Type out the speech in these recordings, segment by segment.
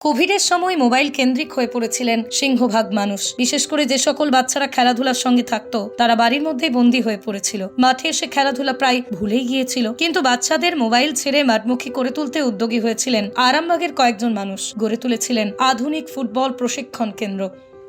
কোভিডের সময় মোবাইল কেন্দ্রিক হয়ে পড়েছিলেন সিংহভাগ মানুষ। বিশেষ করে যে সকল বাচ্চারা খেলাধুলার সঙ্গে থাকত, তারা বাড়ির মধ্যে বন্দী হয়ে পড়েছিল। মাঠে এসে খেলাধুলা প্রায় ভুলেই গিয়েছিল। কিন্তু বাচ্চাদের মোবাইল ছেড়ে মাঠমুখী করে তুলতে উদ্যোগী হয়েছিলেন আরামবাগের কয়েকজন মানুষ। গড়ে তুলেছিলেন আধুনিক ফুটবল প্রশিক্ষণ কেন্দ্র।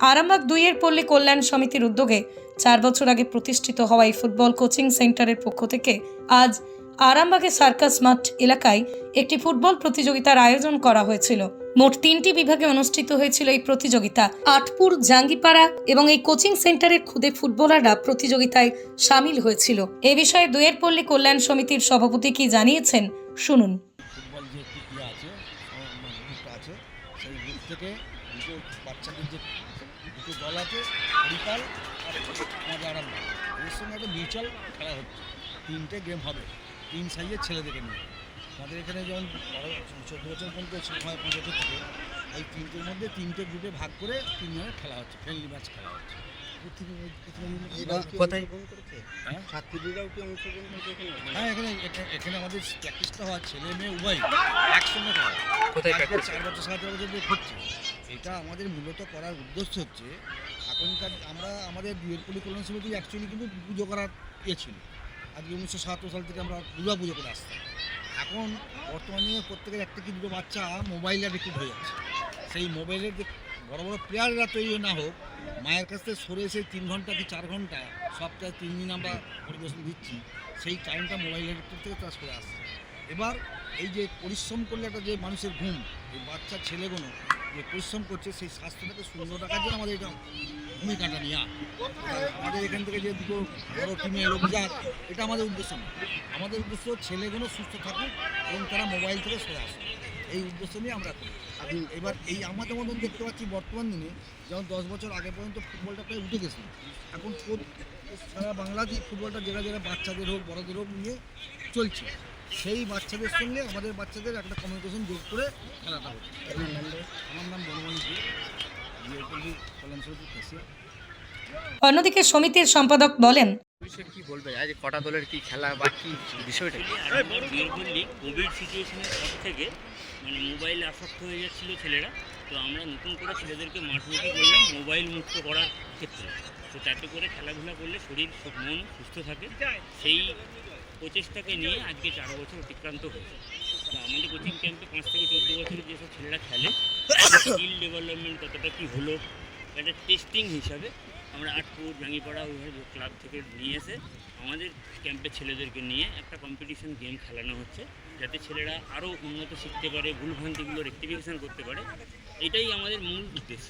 আরামবাগ দুইয়ের পল্লী কল্যাণ সমিতির উদ্যোগে চার বছর আগে প্রতিষ্ঠিত হওয়া এই ফুটবল কোচিং সেন্টারের পক্ষ থেকে আজ আরামবাগের সার্কাস মাঠ এলাকায় একটি ফুটবল প্রতিযোগিতার আয়োজন করা হয়েছিল। মোট তিনটি বিভাগে অনুষ্ঠিত হয়েছিল এই প্রতিযোগিতা। আটপুর, জাঙ্গিপাড়া এবং এই কোচিং সেন্টারের খুদে ফুটবলাররা প্রতিযোগিতায় সামিল হয়েছিল। এ বিষয়ে দুয়ের পল্লী কল্যাণ সমিতির সভাপতি কি জানিয়েছেন, শুনুন। তিনটে গেম হবে। তিন সাইজের ছেলেদেরকে নিয়ে। আমাদের এখানে যেমন চোদ্দ বছর পর্যন্ত সময় পাঁচ বছর থেকে এই তিনটের মধ্যে তিনটে গ্রুপে ভাগ করে তিনজনের খেলা হচ্ছে ফ্রেন্ডলি ম্যাচ খেলা হচ্ছে। কোথায়? হ্যাঁ? এখানে? হ্যাঁ এখানে এখানে- এখানে আমাদের প্র্যাকটিসটা ছেলে মেয়ে উভয় একসঙ্গে? চার বছর সাত বছর হচ্ছে। এটা আমাদের মূলত করার উদ্দেশ্য হচ্ছে এখনকার আমরা আমাদের দুয়ের পল্লী কল্যাণ সমিতি অ্যাকচুয়ালি কিন্তু পুজো করার ইয়ে ছিল। আজকে উনিশশো সাতাত্তর সাল থেকে আমরা দুর্গা পুজো করে আসতাম এখন বর্তমানে প্রত্যেকের একটা কি দুটো বাচ্চা মোবাইলে অ্যাডিক্টেড হয়ে যাচ্ছে। সেই মোবাইলের যে বড়ো বড় প্লেয়াররা তৈরি না হোক, মায়ের কাছ থেকে সরে এসে তিন ঘণ্টা কি চার ঘণ্টা সপ্তাহে তিন দিন আমরা পরিবেশন দিচ্ছি, সেই টাইমটা মোবাইলের থেকে তারা করে আসছে। এবার এই যে পরিশ্রম করলে একটা যে মানুষের ঘুম, এই বাচ্চা, ছেলেগুলো যে পরিশ্রম করছে, সেই স্বাস্থ্যটাকে সুন্দর রাখার জন্য আমাদের এটা ভূমিকাটা নেওয়া আমাদের এখান থেকে যে দুটো বড় টিমে লোক যাক এটা আমাদের উদ্দেশ্য না আমাদের উদ্দেশ্য ছেলেগুলো সুস্থ থাকুক এবং তারা মোবাইল থেকে সরে আসুক। এই উদ্দেশ্য নিয়ে আমরা করি। এবার এই আমাদের মতন দেখতে পাচ্ছি বর্তমান দিনে, যেমন দশ বছর আগে পর্যন্ত ফুটবলটা প্রায় উঠে গেছে এখন সারা বাংলাদেশ ফুটবলটা জায়গায় জায়গায় বাচ্চাদের হোক, বড়দের হোক নিয়ে চলছে। সেই বাচ্চাদের সঙ্গে আমাদের বাচ্চাদের একটা কমিউনিকেশন যোগ করে খেলাটা হচ্ছে। আমার নাম ক্যাশিয়ার অন্যদিকে সমিতির সম্পাদক বলেন বিষয়ে কি বলবেন আজ কটা দলের কি খেলা বা কি বিষয়টা কি? বিয়েরগুলি কোভিড সিচুয়েশনের পর থেকে মানে মোবাইল আসক্ত হয়ে যাচ্ছিল ছেলেরা। তো আমরা নতুন করে ছেলেদেরকে মাঠমুখী করলাম মোবাইল মুক্ত করার ক্ষেত্রে। তো তাতে করে খেলাধুলা করলে শরীর মন সুস্থ থাকে। সেই প্রচেষ্টাকে নিয়ে আজকে চার বছর অতিক্রান্ত হয়েছে। আমাদের কোচিং ক্যাম্পে পাঁচ থেকে চোদ্দ বছরের যেসব ছেলেরা খেলে স্কিল ডেভেলপমেন্ট কতটা কী হলো, একটা টেস্টিং হিসাবে আমরা আটপুর জাঙ্গিপাড়া ওইভাবে ক্লাব থেকে নিয়ে এসে আমাদের ক্যাম্পের ছেলেদেরকে নিয়ে একটা কম্পিটিশন গেম খেলানো হচ্ছে, যাতে ছেলেরা আরও উন্নত শিখতে পারে ভুলভ্রান্তিগুলো রেক্টিফিকেশান করতে পারে। এটাই আমাদের মূল উদ্দেশ্য।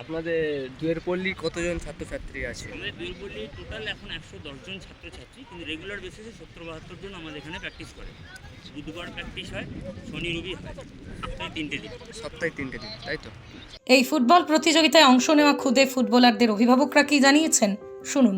আপনাদের দুয়ের পল্লীর কতজন ছাত্রছাত্রী আছে? আমাদের বীরপল্লী টোটাল এখন একশো দশজন ছাত্রছাত্রী কিন্তু রেগুলার বেসিসে সত্তর বাহাত্তর জন আমাদের এখানে প্র্যাকটিস করে। বুধবার প্র্যাকটিস হয় শনি রবি হয় সপ্তাহে তিনটে দিন। সপ্তাহে তিনটে দিন তাই তো? এই ফুটবল প্রতিযোগিতায় অংশ নেওয়া খুদে ফুটবলারদের অভিভাবকরা কি জানিয়েছেন? শুনুন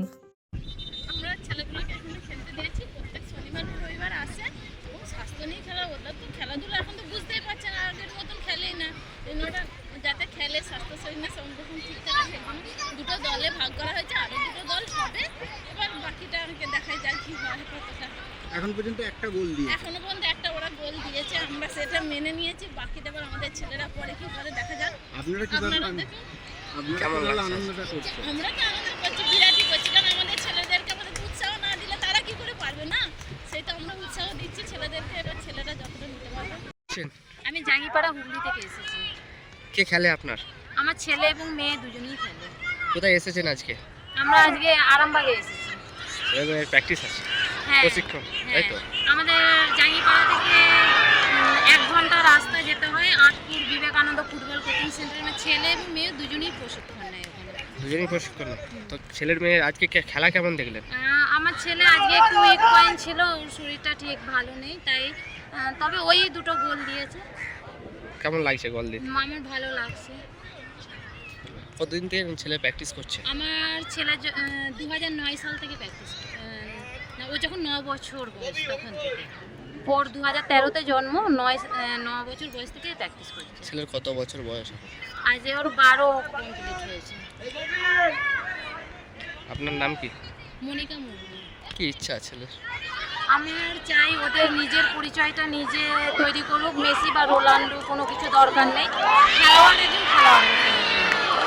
আমরা ছেলেগুলোকে এখানে খেলতে দিয়েছি প্রত্যেক শনিবার রবিবার আসে এবং স্বাস্থ্য নিয়ে খেলা ওদের তো খেলাধুলা এখন তো বুঝতেই পারছে না আগের মতন খেলেই না এই ওটা যাতে খেলে স্বাস্থ্য শরীরের সংরক্ষণ ঠিক থাকে সেজন্য দুটো দলে ভাগ করা হয়েছে আরও দুটো দল হবে এবার বাকিটা আমাকে দেখাই যায় কী হয় কতটা এখন পর্যন্ত একটা গোল দিয়ে এখনও পর্যন্ত একটা ওরা গোল দিয়েছে আমরা সেটা মেনে নিয়েছি বাকিটা এবার আমাদের ছেলেরা পরে কী করে দেখা যাক। আপনারা কি আপনারা লাগছে? আনন্দটা করছেন? আমরা তো আনন্দ করছি বিরাটই করছি কারণ আমাদের ছেলেদেরকে আমাদের উৎসাহ না দিলে তারা কি করে পারবে না? সেটা আমরা উৎসাহ দিচ্ছি ছেলেদেরকে এবার ছেলেরা যতটা নিতে পারবে। আমি জাঙ্গিপাড়া হুগলি থেকে এসেছি। কে খেলে আপনার? আমার ছেলে এবং মেয়ে দুজনেই খেলে। কোথায় এসেছেন আজকে? আমরা আজকে আরামবাগে এসেছি। প্র্যাকটিস আছে হ্যাঁ প্রশিক্ষণ তাই তো? হ্যাঁ। আমাদের জাঙ্গিপাড়া থেকে এক ঘণ্টা রাস্তা যেতে হয় আটপুর বিবেকানন্দ ফুটবল কোচিং সেন্টারে। ছেলে এবং মেয়ে দুজনেই প্রশিক্ষণ নেয় দুজনেই প্রশিক্ষণ তো ছেলের মেয়ে আজকে খেলা কেমন দেখলেন? আমার ছেলে আজকে একটু উইক পয়েন্ট ছিল ওর শরীরটা ঠিক ভালো নেই তাই তবে ওই দুটো গোল দিয়েছে। কেমন লাগছে গল দিয়ে? আমার ভালো লাগছে। কতদিন থেকে ছেলে প্র্যাকটিস করছে? আমার ছেলে দু হাজার নয় সাল থেকে প্র্যাকটিস না ও যখন ন বছর বয়স তখন থেকে। ওর দু হাজার তেরোতে জন্ম নয় ন বছর বয়স থেকে প্র্যাকটিস করছে। ছেলের কত বছর বয়স আজ ওর বারো কমপ্লিট হয়েছে। আপনার নাম কি? মনিকা মুর্মু। কি ইচ্ছা ছেলের? আমার চাই ওদের নিজের পরিচয়টা নিজে তৈরি করুক মেসি বা রোনাল্ডো কোনো কিছু দরকার নেই। খেলোয়াড় একজন খেলোয়াড়।